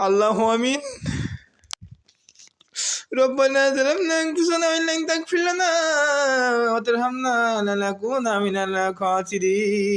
আল্লাহ আমিন ربنا ظلمنا انفسنا وان لم تغفر لنا وترحمنا لنكون من الخاسرين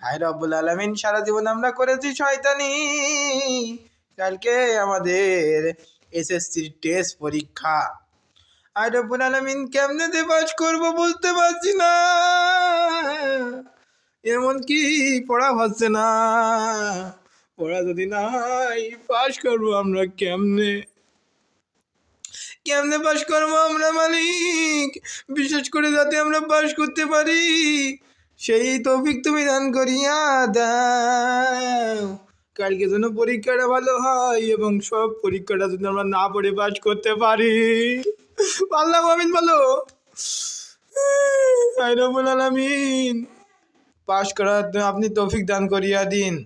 হায় রব্বুল আলামিন সারা জীবন আমরা করেছি শয়তানি কালকে আমাদের এসএসসির টেস্ট পরীক্ষা হায় রব্বুল আলামিন কেমনে দিয়ে পাস করবো বুঝতে পারছি না এমন কি পড়া হচ্ছে না পড়া যদি না পাস করব আমরা কেমনে? কেমনে পাস করব আমরা, মালিক? বিশেষ করে যাতে আমরা পাস করতে পারি। সেই তৌফিক তুমি দান করিয়া দাও। কালকে যেন পরীক্ষাটা ভালো হয় এবং সব পরীক্ষাটা যদি আমরা না পড়ে পাস করতে পারি। আল্লাহ আমিন বলো। আলামিন। পাস করার আপনি তৌফিক দান করিয়া দিন।